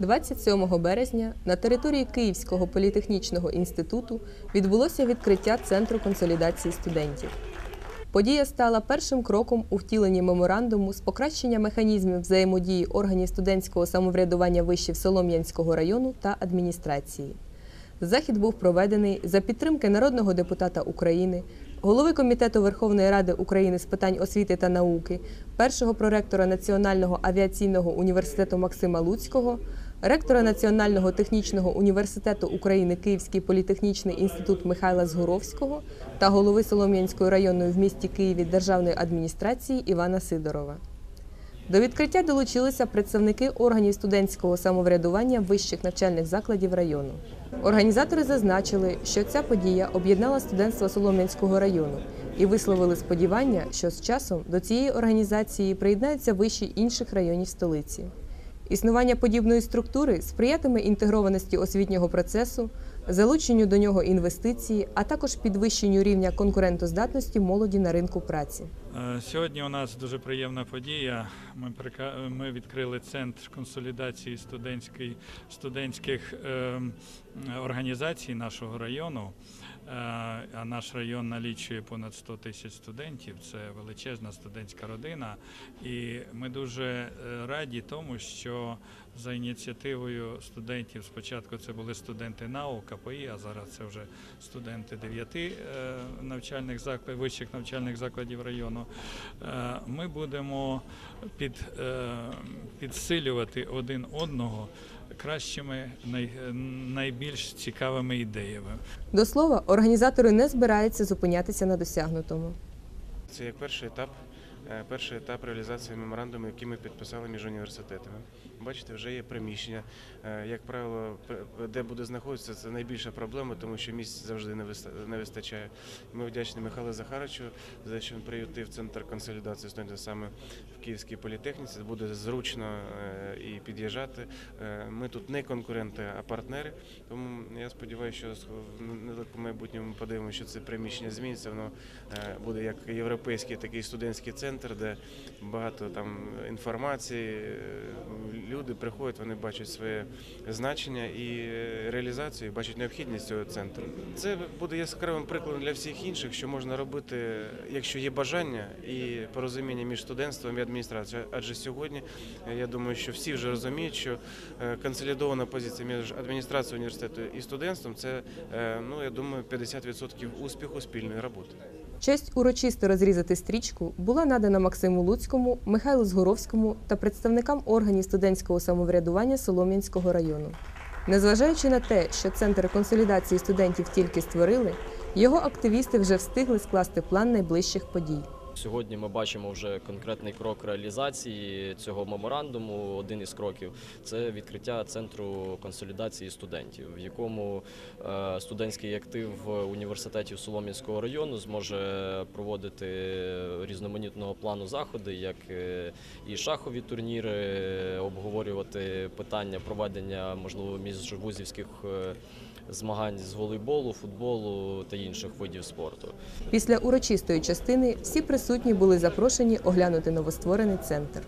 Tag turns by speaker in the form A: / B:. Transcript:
A: 27 березня на території Київського політехнічного інституту відбулося відкриття Центру консолідації студентів. Подія стала першим кроком у втіленні меморандуму з покращення механізмів взаємодії органів студентського самоврядування вишів Солом'янського району та адміністрації. Захід був проведений за підтримки народного депутата України, голови Комітету Верховної Ради України з питань освіти та науки, першого проректора Національного авіаційного університету Максима Луцького, ректора Національного технічного університету України Київський політехнічний інститут Михайла Згуровського та голови Солом'янської районної в місті Києві державної адміністрації Івана Сидорова. До відкриття долучилися представники органів студентського самоврядування вищих навчальних закладів району. Організатори зазначили, що ця подія об'єднала студентство Солом'янського району і висловили сподівання, що з часом до цієї організації приєднаються виші інших районів столиці. Існування подібної структури сприятиме інтегрованості освітнього процесу, залученню до нього інвестицій, а також підвищенню рівня конкурентоздатності молоді на ринку праці.
B: Е, Сьогодні у нас дуже приємна подія. Ми, ми відкрили центр консолідації студентської, студентських ем, організацій нашого району. Е, А наш район налічує понад 100 тисяч студентів. Це величезна студентська родина. І ми дуже е, раді тому, що за ініціативою студентів спочатку це були студенти НАУ, КПІ, а зараз це вже студенти дев'яти навчальних закладів, вищих навчальних закладів району. Е, Ми будемо під, е, підсилювати один одного кращими, най, найбільш цікавими ідеями.
A: До слова, організатори не збираються зупинятися на досягнутому.
C: Це як перший етап, перший етап реалізації меморандуму, який ми підписали між університетами. Бачите, вже є приміщення. Е, Як правило, пр- де буде знаходитися, це найбільша проблема, тому що місць завжди не виста- не вистачає. Ми вдячні Михайлу Захаровичу за те, що він приютив центр консолідації студентів саме в Київській політехніці. Буде зручно е, і під'їжджати. Е, Ми тут не конкуренти, а партнери. Тому я сподіваюся, що в недалекому майбутньому подивимося, що це приміщення зміниться. Воно е, буде як європейський такий студентський центр, де багато там інформації. е, Люди приходять, вони бачать своє значення і е, реалізацію, бачать необхідність цього центру. Це буде яскравим прикладом для всіх інших, що можна робити, якщо є бажання і порозуміння між студентством і адміністрацією. Адже сьогодні е, я думаю, що всі вже розуміють, що консолідована позиція між адміністрацією університету і студентством це ну я думаю 50% успіху спільної роботи.
A: Честь урочисто розрізати стрічку була надана Максиму Луцькому, Михайлу Згоровському та представникам органів студентського самоврядування Солом'янського району. Незважаючи на те, що центр консолідації студентів тільки створили, його активісти вже встигли скласти план найближчих подій.
D: Сьогодні ми бачимо вже конкретний крок реалізації цього меморандуму. Один із кроків це відкриття центру консолідації студентів, в якому е, студентський актив університетів Солом'янського району зможе проводити різноманітного плану заходи, як е, і шахові турніри, обговорювати питання проведення можливо міжвузівських е, змагань з волейболу, футболу та інших видів спорту.
A: Після урочистої частини всі присутні були запрошені оглянути новостворений центр.